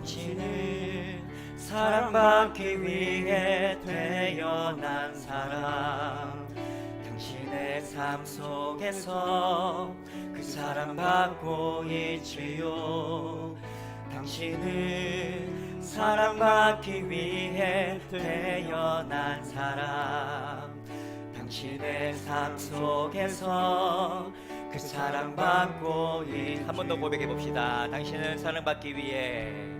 당신은 사랑받기 위해 태어난 사람. 당신의 삶 속에서 그 사랑받고 있지요. 당신은 사랑받기 위해 태어난 사람. 당신의 삶 속에서 그 사랑받고 있한 번 더 고백해 봅시다. 당신은 사랑받기 위해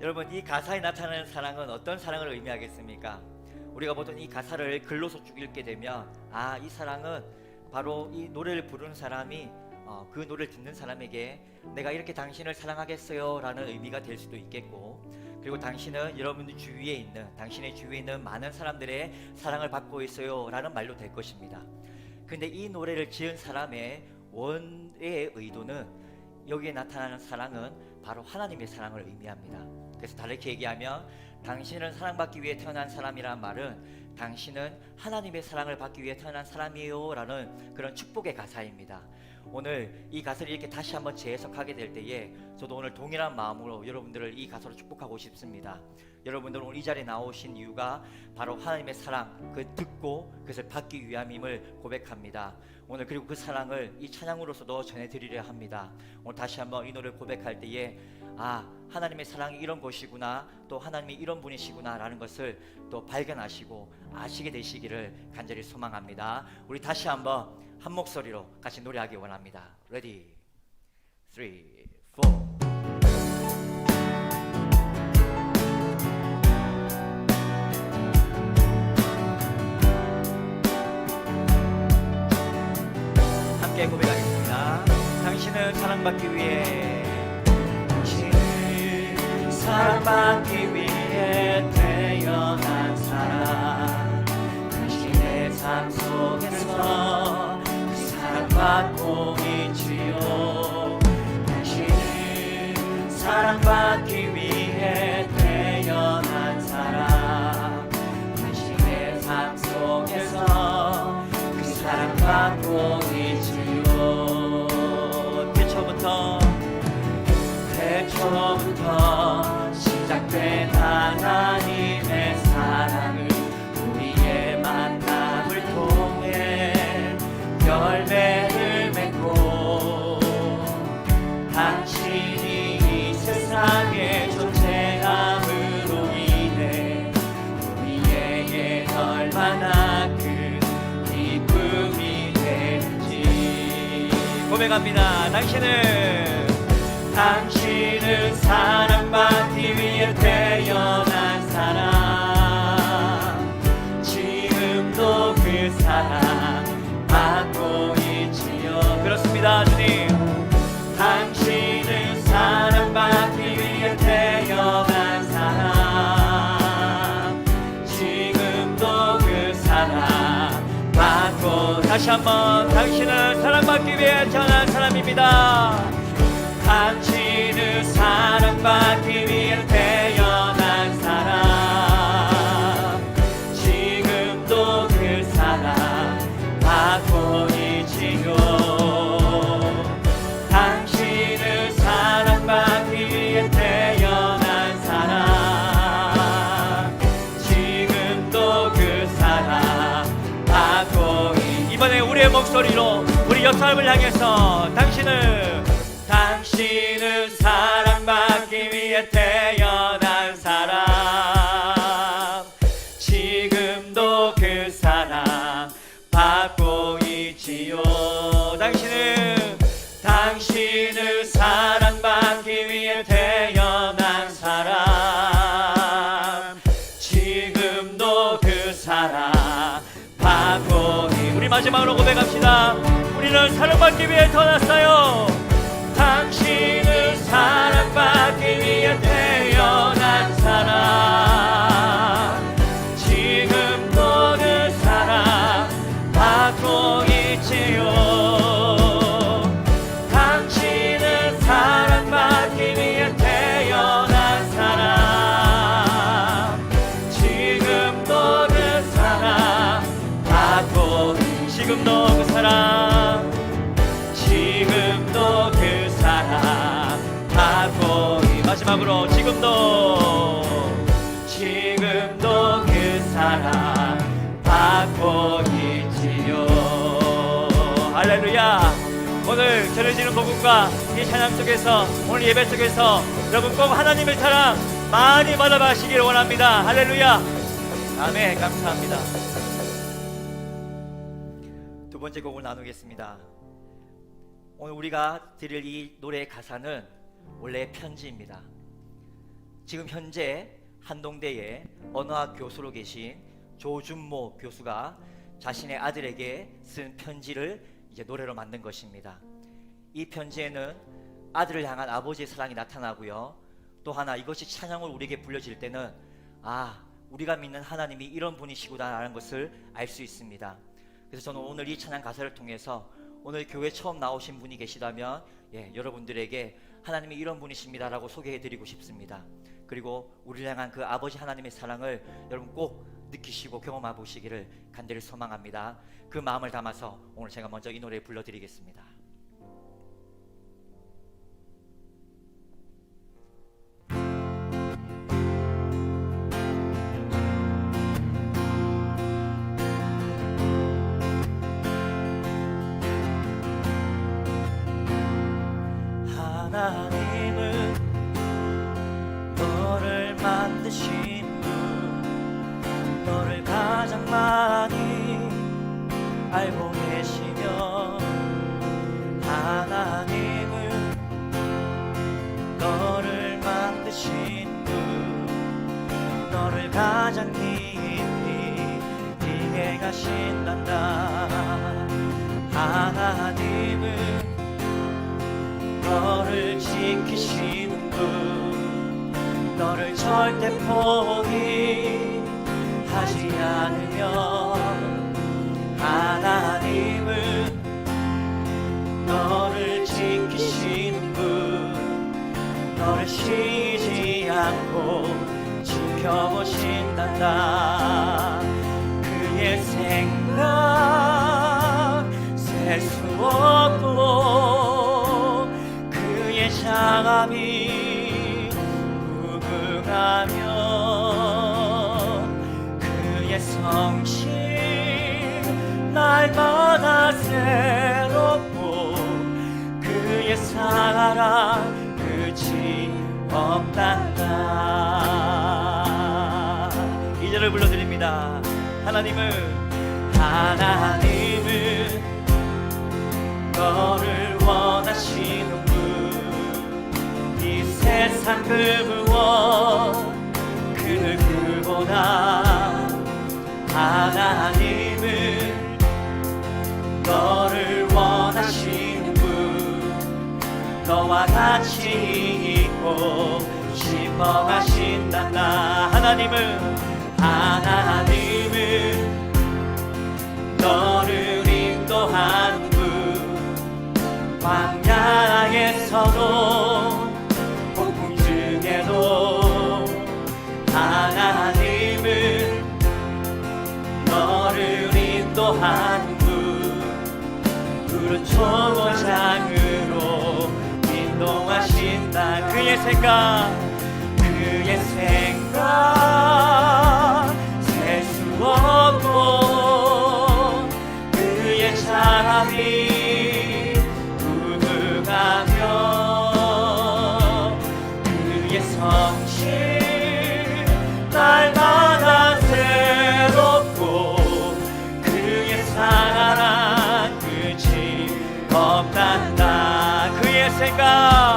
예. 여러분 이 가사에 나타나는 사랑은 어떤 사랑을 의미하겠습니까? 우리가 보통 이 가사를 글로서 쭉 읽게 되면 아 이 사랑은 바로 이 노래를 부르는 사람이 어, 그 노래를 듣는 사람에게 내가 이렇게 당신을 사랑하겠어요 라는 의미가 될 수도 있겠고 그리고 당신은 여러분들 주위에 있는 당신의 주위에 있는 많은 사람들의 사랑을 받고 있어요 라는 말로 될 것입니다. 근데 이 노래를 지은 사람의 원의 의도는 여기에 나타나는 사랑은 바로 하나님의 사랑을 의미합니다. 그래서 다르게 얘기하면 당신은 사랑받기 위해 태어난 사람이란 말은 당신은 하나님의 사랑을 받기 위해 태어난 사람이요라는 그런 축복의 가사입니다. 오늘 이 가사를 이렇게 다시 한번 재해석하게 될 때에 저도 오늘 동일한 마음으로 여러분들을 이 가사로 축복하고 싶습니다. 여러분들 오늘 이 자리에 나오신 이유가 바로 하나님의 사랑 그 듣고 그것을 받기 위함임을 고백합니다. 오늘 그리고 그 사랑을 이 찬양으로서도 전해드리려 합니다. 오늘 다시 한번 이 노래를 고백할 때에 아 하나님의 사랑이 이런 것이구나 또 하나님이 이런 분이시구나라는 것을 또 발견하시고 아시게 되시기를 간절히 소망합니다. 우리 다시 한번 한 목소리로 같이 노래하기 원합니다. Ready, three, four. 함께 고백하겠습니다. 당신은 사랑받기 위해. 당신은 사랑받기 위해 태어난 사람. 당신의 삶 속에서 그 사랑받고 있지요. 당신은 사랑받기 열매를 맺고 당신이 이 세상에 존재함으로 인해 우리에게 얼마나 큰 기쁨이 되는지. 고백합니다. 당신은 당신은 사랑받 다시 한번 당신은 사랑받기 위해 태어난 사람입니다. 당신은 사랑받기 위해 옆 사람을 향해서 당신은 당신은 사랑받기 위해 태어난 사람. 지금도 그 사랑 받고 있지요. 당신은 당신을 사랑받기 위해 태어난 사람. 지금도 그 사랑 받고 있- 우리 마지막으로 고백합시다 우리는 사랑받기 위해 태어났어요. 당신을 사랑받기 위해 태어난 사람. 지금도 그 사랑 받고 있지요. 당신은 사랑받기 위해 태어난 사람. 지금도 그 사랑 받고 지금도 그 사랑 마지막으로 지금도 지금도 그 사랑 받고 있지요. 할렐루야. 오늘 전해지는 복음과 이 찬양 속에서 오늘 예배 속에서 여러분 꼭 하나님의 사랑 많이 받아가시길 원합니다. 할렐루야. 아멘. 감사합니다. 두 번째 곡을 나누겠습니다. 오늘 우리가 들을 이 노래의 가사는 원래 편지입니다. 지금 현재 한동대에 언어학 교수로 계신 조준모 교수가 자신의 아들에게 쓴 편지를 이제 노래로 만든 것입니다. 이 편지에는 아들을 향한 아버지의 사랑이 나타나고요. 또 하나 이것이 찬양을 우리에게 불려질 때는 아 우리가 믿는 하나님이 이런 분이시구나라는 것을 알 수 있습니다. 그래서 저는 오늘 이 찬양 가사를 통해서 오늘 교회 처음 나오신 분이 계시다면 예, 여러분들에게 하나님이 이런 분이십니다라고 소개해 드리고 싶습니다. 그리고 우리를 향한 그 아버지 하나님의 사랑을 여러분 꼭 느끼시고 경험해 보시기를 간절히 소망합니다. 그 마음을 담아서 오늘 제가 먼저 이 노래 불러 드리겠습니다. 하나님은 만드신 분 너를 가장 많이 알고 계시며 하나님은 너를 만드신 분 너를 가장 깊이 이해하신단다 너를 절대 포기하지 않으며 하나님은 너를 지키시는 분 너를 쉬지 않고 지켜보신단다. 그의 생각 셀수 없 없단다 이 절을 불러드립니다. 하나님은 하나님은 너를 원하시는 분이 세상 그 무엇 그 누구보다 하나님은 너를 원하시는 분 너와 같이 있고 싶어 하신단다 하나님은 하나님은 너를 인도하는 분 광야에서도 폭풍 중에도 하나님은 너를 인도하는 분 푸른 초 그의 생각 그의 생각. 셀 수 없고 그의 사랑이 무궁하며 그의 성실 날마다 새롭고 그의 사랑 끝이 없단다. 그의 생각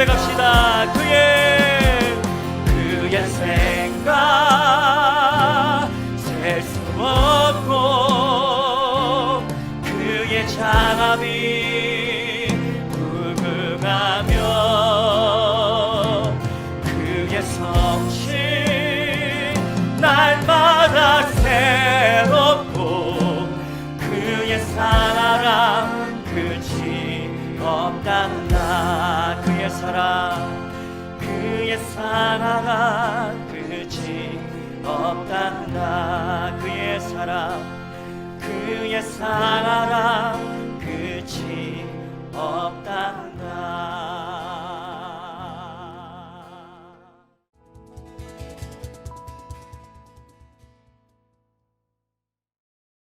고백합시다. 그의 그의 생각 셀 수 없고 그의 장합이 사랑아 그 끝이 없다. 나 그의 사랑 그의 사랑